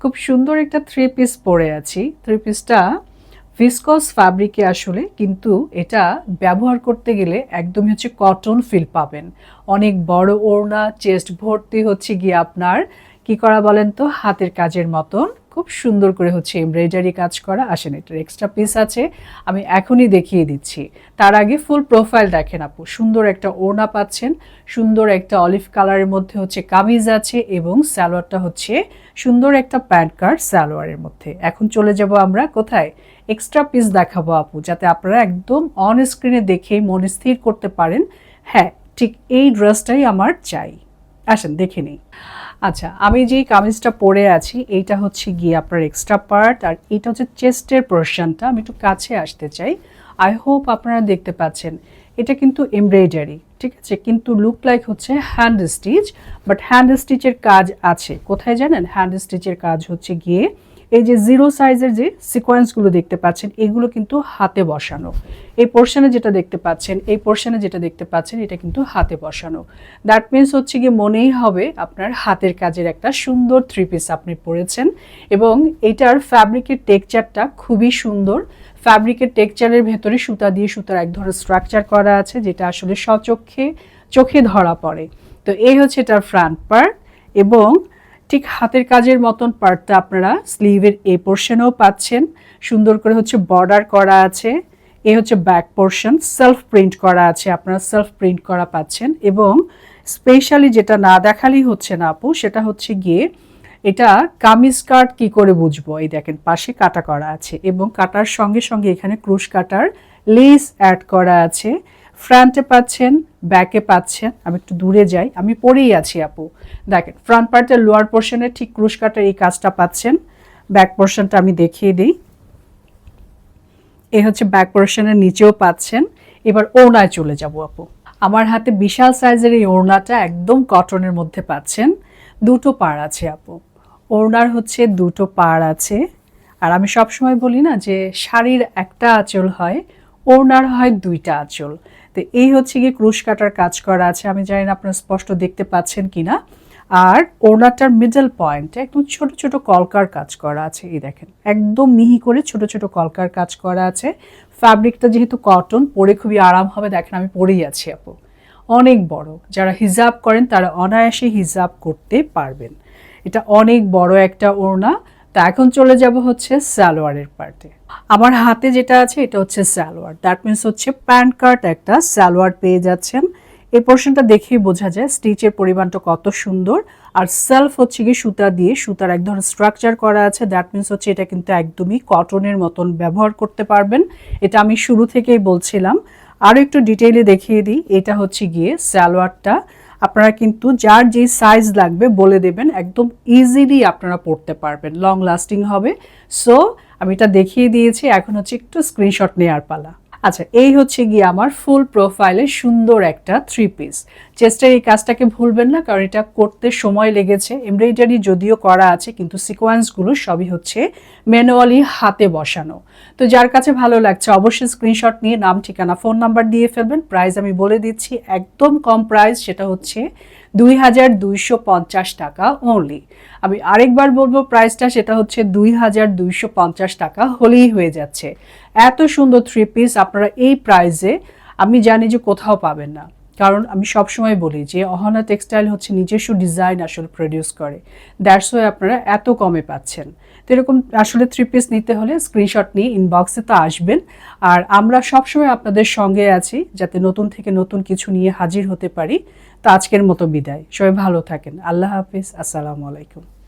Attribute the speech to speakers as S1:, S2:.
S1: খুব সুন্দর একটা থ্রি পিস পরে আছি। থ্রি পিসটা ভিসকস ফ্যাব্রিকে আসলে কিন্তু এটা ব্যবহার করতে গেলে একদমই হচ্ছে কটন ফিল পাবেন। অনেক বড় ওড়না, চেস্ট ভর্তি হচ্ছে গিয়ে আপনার কি করা বলেন তো? হাতের কাজের মতন। খুব সুন্দর করে হচ্ছে এমব্রয়ডারি কাজ করা। আসেন, এটার এক্সট্রা পিস আছে। আমি এখনই দেখিয়ে দিচ্ছি। তার আগে ফুল প্রোফাইল দেখেন আপু। সুন্দর একটা ওড়না পাচ্ছেন। সুন্দর একটা অলিভ কালারের মধ্যে হচ্ছে কামিজ আছে এবং সালোয়ারটা হচ্ছে সুন্দর একটা প্যান্ট কার্ড সালোয়ারের মধ্যে। এখন চলে যাব আমরা কোথায়? এক্সট্রা পিস দেখাবো আপু, যাতে আপনারা একদম অন স্ক্রিনে দেখেই মন স্থির করতে পারেন। হ্যাঁ ঠিক এই ড্রেসটাই আমার চাই। আসেন, দেখে নিই। আচ্ছা আমি যে কামিজটা পরে আছি, এইটা হচ্ছে গিয়ে আপনার এক্সট্রা পার্ট আর এটা হচ্ছে চেস্টের পোর্শনটা আমি একটু কাছে আসতে চাই। আই হোপ আপনারা দেখতে পাচ্ছেন। এটা কিন্তু এমব্রয়ডারি ঠিক আছে? কিন্তু লুক লাইক হচ্ছে হ্যান্ড স্টিচ বাট হ্যান্ড স্টিচের কাজ আছে। কোথায় জানেন? হ্যান্ড স্টিচের কাজ হচ্ছে গিয়ে এই যে জিরো সাইজের যে সিকোয়েন্সগুলো দেখতে পাচ্ছেন, এগুলো কিন্তু হাতে বসানো। এই পোর্শনে যেটা দেখতে পাচ্ছেন, এই পোর্শনে যেটা দেখতে পাচ্ছেন, এটা কিন্তু হাতে বসানো। দ্যাট মিনস হচ্ছে গিয়ে মনেই হবে আপনার হাতের কাজের একটা সুন্দর থ্রি পিস আপনি পরেছেন এবং এটার ফ্যাব্রিকের টেকচারটা খুবই সুন্দর। ফ্যাব্রিকের টেকচারের ভেতরে সুতা দিয়ে সুতার এক ধরনের স্ট্রাকচার করা আছে, যেটা আসলে সচক্ষে চোখে ধরা পড়ে। তো এই হচ্ছে এটার ফ্রন্ট পার্ট এবং ঠিক হাতের কাজের মতন পার্টটা আপনারা স্লিভের এ পোর্শনেও পাচ্ছেন। সুন্দর করে হচ্ছে বর্ডার করা আছে। এ হচ্ছে ব্যাক পোর্শন সেলফ প্রিন্ট করা আছে, আপনারা সেলফ প্রিন্ট করা পাচ্ছেন। এবং স্পেশালি যেটা না দেখালেই হচ্ছে না আপু, সেটা হচ্ছে গিয়ে এটা কামিজ কাট কি করে বুঝব? এই দেখেন, পাশে কাটা করা আছে এবং কাটার সঙ্গে সঙ্গে এখানে ক্রুশ কাটার লেস অ্যাড করা আছে। ফ্রন্টে পাচ্ছেন, ব্যাকে পাচ্ছেন, আমি একটু দূরে যাই, আমি পরেই আছি আপু। দেখেন ফ্রন্ট পার্টের লোয়ার পোর্শনে ঠিক ক্রুশ কাটার এই কাজটা পাচ্ছেন। ব্যাক পোর্শনটা আমি দেখিয়ে দিই। এই হচ্ছে ব্যাক পোর্শনের নিচেও পাচ্ছেন। এবার ওড়নায় চলে যাব আপু। আমার হাতে বিশাল সাইজের এই ওড়নাটা একদম কটনের মধ্যে পাচ্ছেন। দুটো পাড় আছে আপু। ওড়নার হচ্ছে দুটো পাড় আছে। আর আমি সবসময় বলি না যে শাড়ির একটা আঁচল হয়, ওড়নার হয় দুইটা আঁচল। তো এই হচ্ছে গিয়ে ক্রুশ কাটার কাজ করা আছে। আমি জানি না আপনারা স্পষ্ট দেখতে পাচ্ছেন কিনা। আর ওড়নাটার মিডল পয়েন্টে একদম ছোট ছোট কলকার কাজ করা আছে। এই দেখেন, একদম মিহি করে ছোট ছোট কলকার কাজ করা আছে। ফ্যাব্রিকটা যেহেতু কটন পরে খুবই আরাম হবে। দেখেন, আমি পরেই আছি, আপু। অনেক বড়। যারা হিজাব করেন, তারা অনায়াসে হিজাব করতে পারবেন। এটা অনেক বড় একটা ওড়না। তা এখন চলে যাব হচ্ছে সালোয়ারের পার্টে। আমার হাতে যেটা আছে এটা হচ্ছে সালোয়ার। দ্যাট মিনস হচ্ছে প্যান্ট কার্ট একটা সালোয়ার পেয়ে যাচ্ছেন। এই পোর্শনটা দেখেই বোঝা যায় স্টিচের পরিমাণটা কত সুন্দর। আর সেলফ হচ্ছে কি সুতা দিয়ে সুতার এক ধরনের স্ট্রাকচার করা আছে। দ্যাট মিনস হচ্ছে এটা কিন্তু একদমই কটনের মতন ব্যবহার করতে পারবেন। এটা আমি শুরু থেকেই বলছিলাম। আরও একটু ডিটেইলে দেখিয়ে দিই। এটা হচ্ছে গিয়ে সালোয়ারটা। আপনারা কিন্তু যার যে সাইজ লাগবে বলে দেবেন, একদম ইজিলি আপনারা পড়তে পারবেন লং লাস্টিং হবে। সো আমি এটা দেখিয়ে দিয়েছি, এখন হচ্ছে একটু স্ক্রিনশট নেওয়ার পালা। আচ্ছা এই হচ্ছে গিয়ে আমার ফুল প্রোফাইলে সুন্দর একটা থ্রি পিস চেস্টের এই কাজটাকে ভুলবেন না, কারণ এটা করতে সময় লেগেছে। এমব্রয়ডারি যদিও করা আছে, কিন্তু সিকোয়েন্সগুলো সবই হচ্ছে ম্যানুয়ালি হাতে বসানো। তো যার কাছে ভালো লাগছে, অবশ্যই স্ক্রিনশট নিয়ে নাম, ঠিকানা ফোন নাম্বার দিয়ে ফেলবেন। প্রাইস আমি বলে দিচ্ছি, একদম কম প্রাইস সেটা হচ্ছে দুই হাজার দুইশো পঞ্চাশ টাকা অনলি আমি আরেকবার বলব প্রাইসটা সেটা হচ্ছে দুই হাজার দুইশো পঞ্চাশ টাকা হলেই হয়ে যাচ্ছে। এত সুন্দর থ্রি পিস আপনারা এই প্রাইসে আমি জানি যে কোথাও পাবেন না। কারণ আমি সবসময় বলি যে অহনা টেক্সটাইল হচ্ছে নিজস্ব ডিজাইন আসলে প্রডিউস করে। দ্যাটস ওয়ে আপনারা এত কমে পাচ্ছেন। তো এরকম আসলে থ্রি পিস নিতে হলে স্ক্রিনশট নিয়ে ইনবক্সে তো আসবেন। আর আমরা সবসময় আপনাদের সঙ্গে আছি যাতে নতুন থেকে নতুন কিছু নিয়ে হাজির হতে পারি। তো আজকের মতো বিদায়। সবাই ভালো থাকেন। আল্লাহ হাফিজ। আসসালামু আলাইকুম।